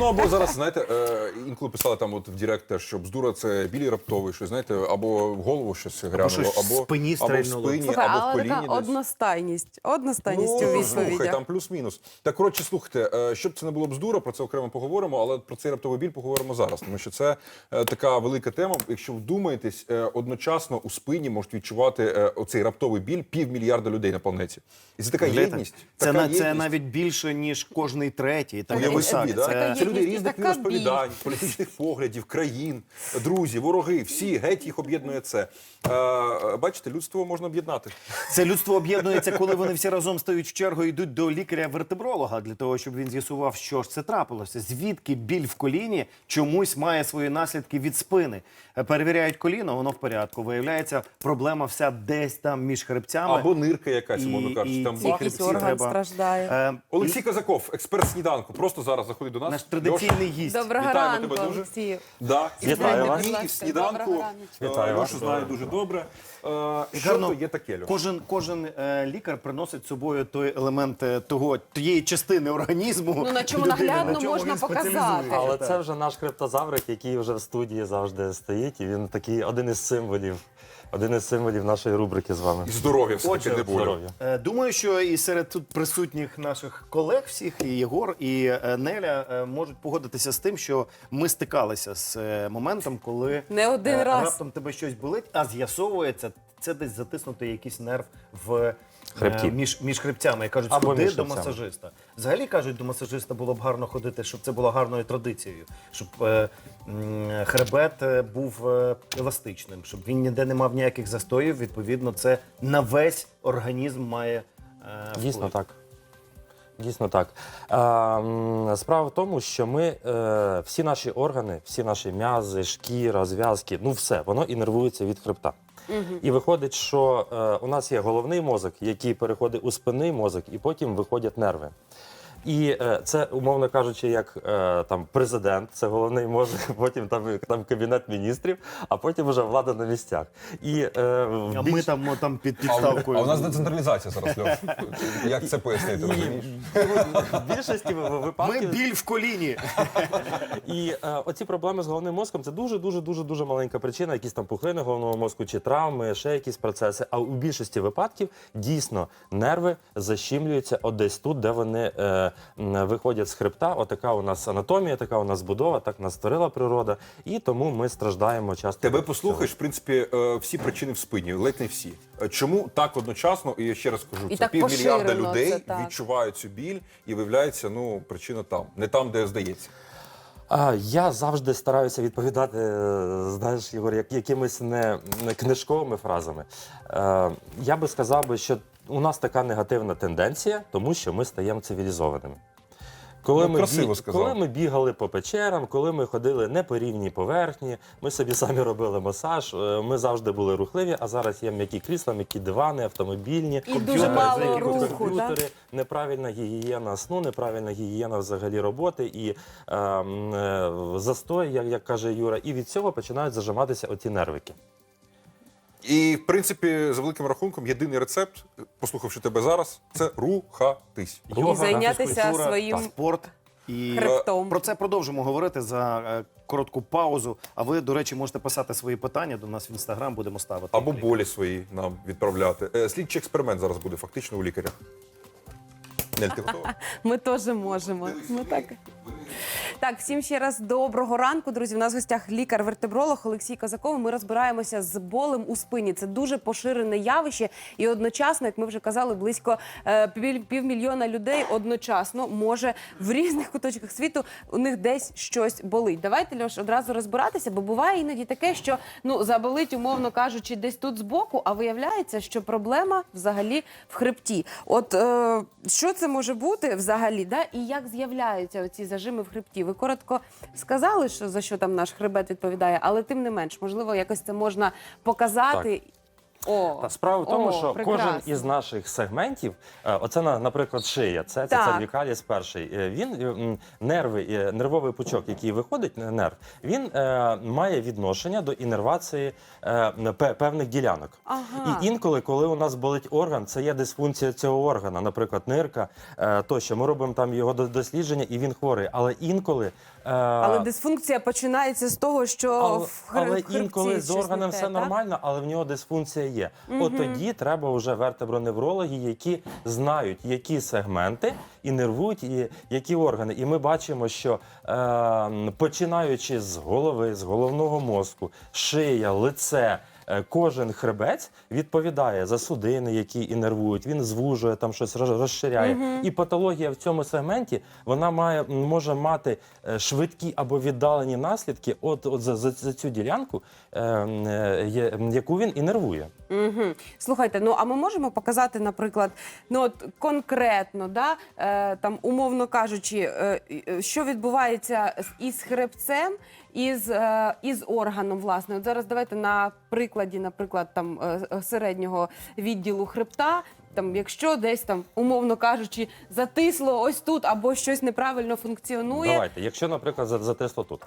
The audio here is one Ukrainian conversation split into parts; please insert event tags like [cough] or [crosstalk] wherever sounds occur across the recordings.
Ну або зараз, знаєте, е, інколи писали там от в Директ теж, що бздура це білі раптовий, що знаєте, або в голову щось грянуло, щось в або спині або в стрельнуло. спині, Слухай, або в але коліні. така десь. одностайність. Одностайність у Ну, відповідях. слухай, там плюс-мінус. Так, коротше, слухайте, е, щоб це не було бздура, про це окремо поговоримо, але про цей раптовий біль поговоримо зараз, тому що це е, така велика тема. Якщо вдумаєтесь, е, одночасно у спині можуть відчувати е, оцей раптовий біль півмільярда людей на планеті. І це така єдність. Це, така на, це єдність. навіть більше, ніж кожний третій. Так, Уяви собі, да? це... це люди різних така розповідань, політичних поглядів, країн, друзі, вороги, всі геть їх об'єднує це. Е, бачите, людство можна об'єднати. Це людство об'єднується, коли вони всі разом стають в чергу і йдуть до лікаря-вертебролога для того, щоб він з'ясував, що ж це трапилося. Звідки біль в коліні чомусь має свої наслідки від спини. Е, Перевіряють коліно, воно в порядку. Виявляється, проблема вся десь там між хребцями. Або нирка якась, І- умовно кажучи, там бах, Якийсь хребці орган треба. страждає. Е, Олексій Казаков, експерт сніданку, просто зараз заходить до нас. Наш традиційний гість. Доброго вітаємо ранку, тебе дуже. Олексію. Да, і в Вітаю вас. дні, і в сніданку. Доброго. Вітаю вас. знаю дуже добре. Е, Що Гарно. то є таке, Льош? Кожен кожен е, лікар приносить з собою той елемент е, того тієї частини організму. Ну, на чому людини, наглядно на чому можна він показати. Але Так. це вже наш криптозаврик, який вже в студії завжди стоїть, і він такий один із символів, один із символів нашої рубрики з вами. І здоров'я все-таки Отже, не болю. Здоров'я. Е, Думаю, що і серед тут присутніх наших колег, всіх і Єгор, і е, Неля е, можуть погодитися з тим, що ми стикалися з е, моментом, коли Не один раз. раптом тебе щось болить, а з'ясовується, це десь затиснутий якийсь нерв в Хребті. між, між хребцями. І кажуть, Або сходи між до хребцями. масажиста. Взагалі кажуть, до масажиста було б гарно ходити, щоб це було гарною традицією, щоб е, м, хребет е, був е, еластичним, щоб він ніде не мав ніяких застоїв. Відповідно, це на весь організм має е, Дійсно так. Дійсно так. Е, м, справа в тому, що ми е, всі наші органи, всі наші м'язи, шкіра, зв'язки, ну все, воно інервується від хребта. І виходить, що е, у нас є головний мозок, який переходить у спинний мозок, і потім виходять нерви. І е, це, умовно кажучи, як е, там президент, це головний мозок, [laughs] потім там, там кабінет міністрів, а потім вже влада на місцях. І, е, А більш- ми там, о, там під підставкою. а у нас децентралізація зараз, Льош. [laughs] Як це пояснити, розумієш? в більшості ви- Ми випадків біль в коліні. [laughs] І е, оці проблеми з головним мозком це дуже дуже дуже дуже маленька причина, якісь там пухлини головного мозку чи травми, ще якісь процеси. А у більшості випадків дійсно нерви защімлюються от десь тут, де вони е, виходять з хребта. Отака у нас анатомія, така у нас будова, так нас створила природа, і тому ми страждаємо часто. Тебе послухаєш, в принципі, е, всі причини в спині, ледь не всі. Е, Чому так одночасно, і я ще раз кажу, І це півмільярда людей це відчувають цю біль, і виявляється, ну, причина там, не там, де здається. Я завжди стараюся відповідати, е, знаєш, Ігор, якимись не, книжковими фразами. Я би сказав би, що у нас така негативна тенденція, тому що ми стаємо цивілізованими. Коли, Ну, ми, красиво коли ми бігали по печерам, коли ми ходили не по рівній поверхні, ми собі самі робили масаж, е, ми завжди були рухливі, а зараз є м'які крісла, м'які дивани, автомобільні, І дуже мало руху, комп'ютери, неправильна гігієна сну, неправильна гігієна взагалі роботи і е, е, застой, як, як каже Юра, і від цього починають зажиматися оті нервики. І, в принципі, за великим рахунком, єдиний рецепт, послухавши тебе зараз, це рухатись. Йога, І зайнятися фізкультура, своїм спорт. І хребтом. про це продовжимо говорити за е, коротку паузу. А ви, до речі, можете писати свої питання до нас в інстаграм, будемо ставити. Або болі свої нам відправляти. Е, Слідчий експеримент зараз буде фактично у лікаря. Нель, ти готова? Ми теж можемо. Ми так. Так, всім ще раз доброго ранку, друзі. У нас в гостях лікар-вертебролог Олексій Казаков. Ми розбираємося з болем у спині. Це дуже поширене явище, і одночасно, як ми вже казали, близько е, пів- півмільйона людей одночасно може в різних куточках світу у них десь щось болить. Давайте Льош одразу розбиратися, бо буває іноді таке, що ну заболить, умовно кажучи, десь тут збоку, а виявляється, що проблема взагалі в хребті. От е, що це може бути взагалі, да? і як з'являються оці зажими в хребті? Ви коротко сказали, що за що там наш хребет відповідає, але тим не менш, можливо, якось це можна показати. О, Та справа в тому, о, що прекрасно. кожен із наших сегментів, е, оце на- наприклад, шия, це, це Так. цервікаліс перший. Е, Він е, м, нерви, е, нервовий пучок, який виходить, е, нерв, він е, має відношення до інервації е, пе- певних ділянок. Ага. І інколи, коли у нас болить орган, це є дисфункція цього органа, наприклад, нирка е, тощо. Ми робимо там його до- дослідження, і він хворий. Але інколи е, Але дисфункція починається з того, що але, в хр- але хребці інколи з щось не органом те, все так? нормально, але в нього дисфункція є. От тоді треба вже вертеброневрологи, які знають, які сегменти інервують і які органи. І ми бачимо, що е, починаючи з голови, з головного мозку, шия, лице. е, Кожен хребець відповідає за судини, які інервують. Він звужує там щось роз- розширяє. І патологія в цьому сегменті вона має може мати е, швидкі або віддалені наслідки. От, от за, за, за цю ділянку, е, е, яку він інервує. Угу. Слухайте, ну а ми можемо показати, наприклад, ну от конкретно, да, е, там, умовно кажучи, е, що відбувається з- із хребцем, із, е, із органом, власне. От зараз давайте на прикладі, наприклад, там е, середнього відділу хребта. Там, якщо десь там, умовно кажучи, затисло ось тут або щось неправильно функціонує, Давайте, якщо, наприклад, за- затисло тут.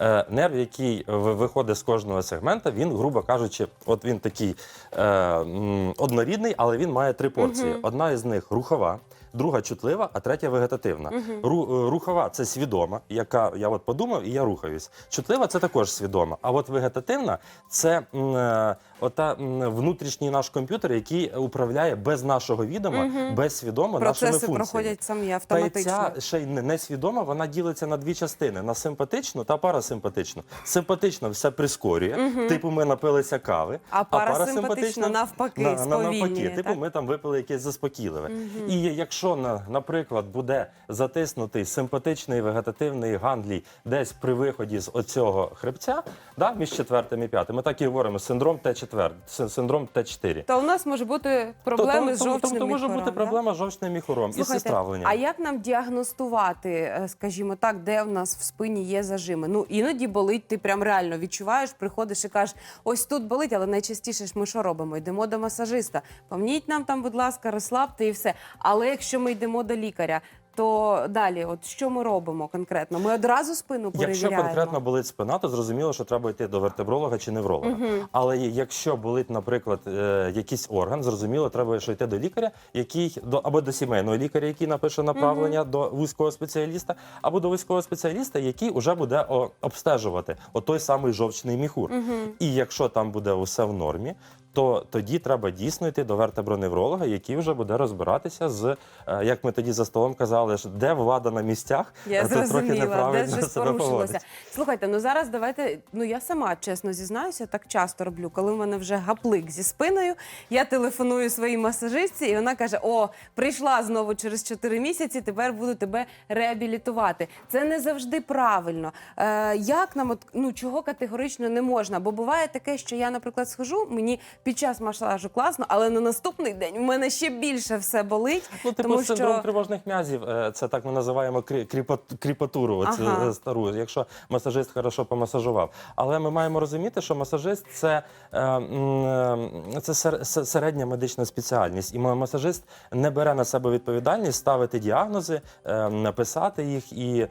Е, нерв, який ви- виходить з кожного сегмента, він, грубо кажучи, от він такий е, м, однорідний, але він має три порції. Одна із них рухова. Друга чутлива, а третя вегетативна. Ру- е, рухова це свідома, яка я от подумав і я рухаюсь. Чутлива це також свідома. А от вегетативна це м, е, ота м, внутрішній наш комп'ютер, який управляє без нашого відома, безсвідомо нашими процеси функціями. проходять самі Та й ця ще й не- несвідома, вона ділиться на дві частини: на симпатичну та парасимпатичну. Симпатично все прискорює, типу ми напилися кави, А парасимпатично навпаки, на, на, сповільнює, навпаки, типу так? ми там випили якесь заспокійливе. І якщо, на, наприклад, буде затиснутий симпатичний вегетативний гандлій десь при виході з оцього хребця, да, між четвертим і п'ятим, ми так і говоримо синдром Т4, син- синдром Т4. То у нас може бути проблеми з то, то, жовчним то може міхором, бути да? проблема з жовчним міхором і з стравленням. а як нам діагностувати, е, скажімо так, де в нас в спині є зажими? Ну іноді болить, ти прям реально відчуваєш, приходиш і кажеш, ось тут болить, але найчастіше ж ми що робимо? Йдемо до масажиста. Помніть нам там, будь ласка, розслабте і все. Але якщо ми йдемо до лікаря, то далі, от що ми робимо конкретно? Ми одразу спину перевіряємо. Якщо конкретно болить спина, то зрозуміло, що треба йти до вертебролога чи невролога. Але якщо болить, наприклад, е, якийсь орган, зрозуміло, треба що йти до лікаря, який до або до сімейного лікаря, який напише направлення до вузького спеціаліста, або до вузького спеціаліста, який вже буде о, обстежувати отой самий жовчний міхур. І якщо там буде усе в нормі. То тоді треба дійсно йти до вертеброневролога, який вже буде розбиратися з, е, як ми тоді за столом казали, де влада на місцях, Я е, трохи зрозуміла, де щось [laughs] себе порушилося. Слухайте, ну зараз давайте. Ну я сама чесно зізнаюся, так часто роблю. Коли в мене вже гаплик зі спиною, я телефоную своїй масажистці, і вона каже: О, прийшла знову через 4 місяці. Тепер буду тебе реабілітувати. Це не завжди правильно. Е, як нам от ну чого категорично не можна? Бо буває таке, що я, наприклад, схожу, мені під час масажу класно, але на наступний день в мене ще більше все болить. Ну, типу, тому синдром що тривожних м'язів, е, це так ми називаємо крі- кріпатуру, оцю Ага. е, стару, якщо масажист хорошо помасажував. Але ми маємо розуміти, що масажист це, е, е, це середня медична спеціальність. І масажист не бере на себе відповідальність ставити діагнози, написати їх і,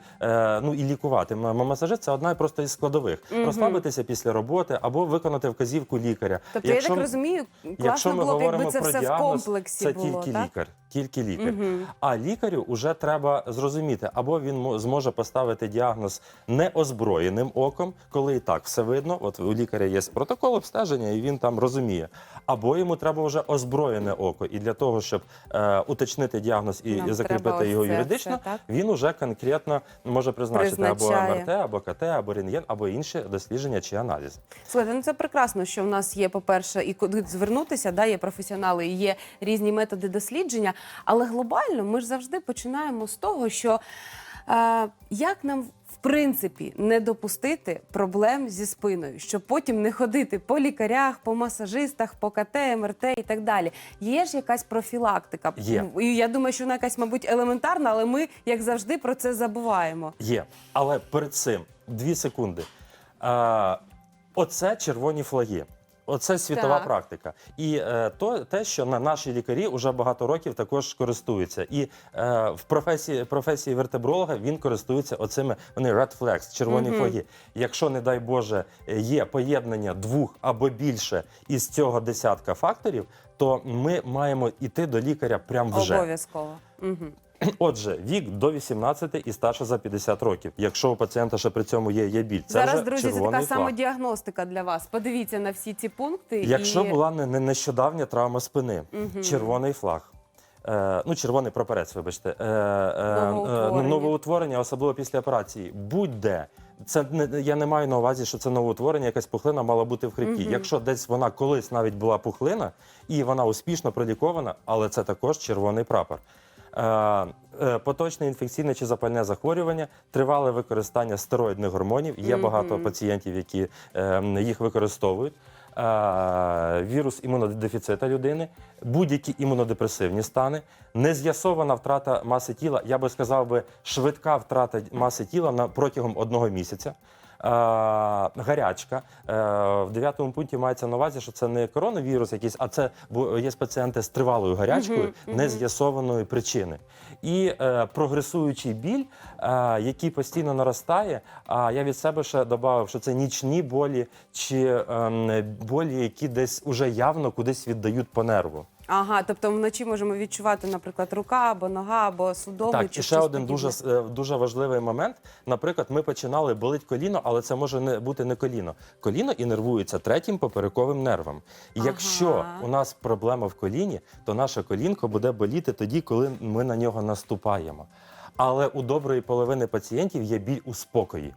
ну, і лікувати. Масажист це одна просто із складових. Розслабитися після роботи або виконати вказівку лікаря. Тобто, я так розумію, Якщо ми було б, якби це про все в комплексі це було, тільки так? лікар. Тільки лікар. А лікарю вже треба зрозуміти, або він зможе поставити діагноз неозброєним оком, коли і так все видно. От у лікаря є протокол обстеження, і він там розуміє. Або йому треба вже озброєне око. І для того, щоб е, уточнити діагноз і, Нам закріпити його це юридично, все, він уже конкретно може призначити або МРТ, або КТ, або рентген, або інші дослідження чи аналізи. Слухайте, ну це прекрасно, що в нас є, по-перше, і куди звернутися, да, є професіонали, і є різні методи дослідження. Але глобально ми ж завжди починаємо з того, що е, як нам в принципі не допустити проблем зі спиною, щоб потім не ходити по лікарях, по масажистах, по КТ, МРТ і так далі. Є ж якась профілактика. Є. І я думаю, що вона якась, мабуть, елементарна, але ми, як завжди, про це забуваємо. Є. Але перед цим дві секунди. А, оце червоні флаги. Оце світова Так. практика. І е, то те, що на наші лікарі вже багато років також користуються. І е, в професії професії вертебролога він користується оцими вони red flags, червоні флаги. Якщо, не дай Боже, є поєднання двох або більше із цього десятка факторів, то ми маємо йти до лікаря прямо вже. Обов'язково. Угу. [clears throat] Отже, вік до 18 і старше за 50 років. Якщо у пацієнта ще при цьому є, є біль, це Зараз, вже друзі, це така самодіагностика для вас. Подивіться на всі ці пункти. Якщо і... була не, не нещодавня травма спини, червоний флаг. Е, ну, червоний прапорець, вибачте, е, е, Новоутворення. новоутворення, особливо після операції. Будь-де. Це не я не маю на увазі, що це новоутворення, якась пухлина мала бути в хребті. Якщо десь вона колись навіть була пухлина, і вона успішно пролікована, але це також червоний прапор. Е, е, Поточне інфекційне чи запальне захворювання, тривале використання стероїдних гормонів. Є багато пацієнтів, які е, їх використовують. Е, Вірус імунодефіцита людини, будь-які імунодепресивні стани, нез'ясована втрата маси тіла, я би сказав би, швидка втрата маси тіла на протягом одного місяця. Е, гарячка. Е, в дев'ятому пункті мається на увазі, що це не коронавірус якийсь, а це є пацієнти з тривалою гарячкою нез'ясованої причини. І е, прогресуючий біль, який постійно наростає. А я від себе ще додав, що це нічні болі чи ем, болі, які десь уже явно кудись віддають по нерву. Ага, тобто вночі можемо відчувати, наприклад, рука або нога, або судоми. Так, чи і ще щось один подібне. дуже е, дуже важливий момент. Наприклад, ми починали болить коліно, але це може не бути не коліно. Коліно інервується третім поперековим нервом. І Якщо Ага. у нас проблема в коліні, то наше колінко буде боліти тоді, коли ми на нього наступаємо. Але у доброї половини пацієнтів є біль у спокої.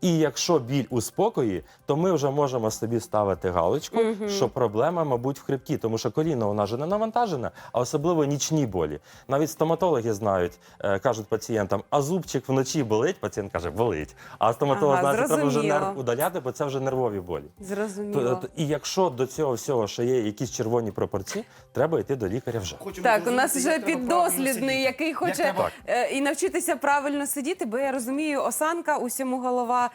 І якщо біль у спокої, то ми вже можемо собі ставити галочку, що проблема, мабуть, в хребті, тому що коліно вона ж не навантажене, а особливо нічні болі. Навіть стоматологи знають, е, кажуть пацієнтам, а зубчик вночі болить. Пацієнт каже, болить. А стоматолог Ага, знає, що треба вже зрозуміло. нерв удаляти, бо це вже нервові болі. Зрозуміло. То- то- І якщо до цього всього ще є якісь червоні пропорції, треба йти до лікаря вже. Хочемо Так, у нас вже як треба правильно піддослідний, сидіти. який Як хоче треба- е, і навчитися правильно сидіти, бо я розумію, осанка, усьому голова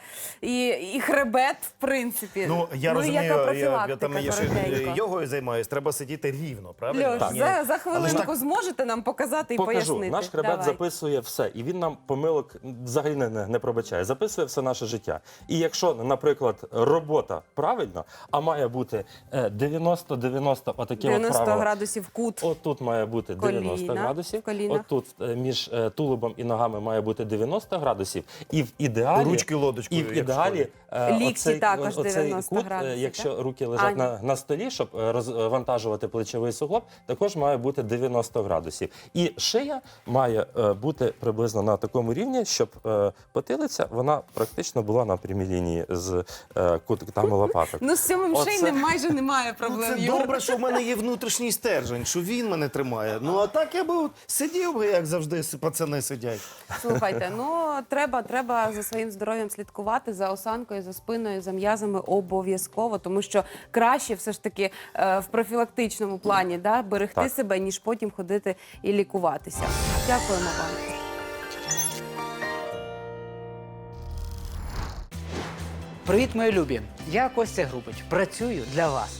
і, і хребет, в принципі. Ну, я ну, розумію, яка я, я, там я ще йогою займаюсь, треба сидіти рівно, правильно? Льош, Ні. за, за хвилинку так- зможете нам показати і Покажу. пояснити? Наш хребет Давай. записує все, і він нам помилок взагалі не, не, не пробачає. Записує все наше життя. І якщо, наприклад, робота правильна, а має бути е, 90-90, отаке 90 от правило. градусів кут. От тут має бути 90 Коліна, градусів. в колінах. От тут е, між е, тулубом і ногами має бути 90 градусів. І в ідеалі Ручки лодочкою, і в ідеалі е, Лікті оцей, також оцей 90 кут, е, градусів, Якщо так? руки лежать на, на столі, щоб е, розвантажувати плечовий суглоб, також має бути 90 градусів. І шия має бути приблизно на такому рівні, щоб потилиця вона практично була на прямій лінії з кутами лопаток. Ну, з цьомим Оце- шийним майже немає Ну, проблем. це Юр. добре, що в мене є внутрішній стержень, що він мене тримає. Ну а так я би от сидів би, як завжди пацани сидять. Слухайте, ну треба, треба за своїм здоров'ям слідкувати за осанкою, за спиною, за м'язами обов'язково, тому що краще все ж таки е, в профілактичному плані да, берегти Так. себе, ніж потім ходити і лікуватися. Дякуємо вам. Привіт, мої любі! Я Костя Грубич. Працюю для вас.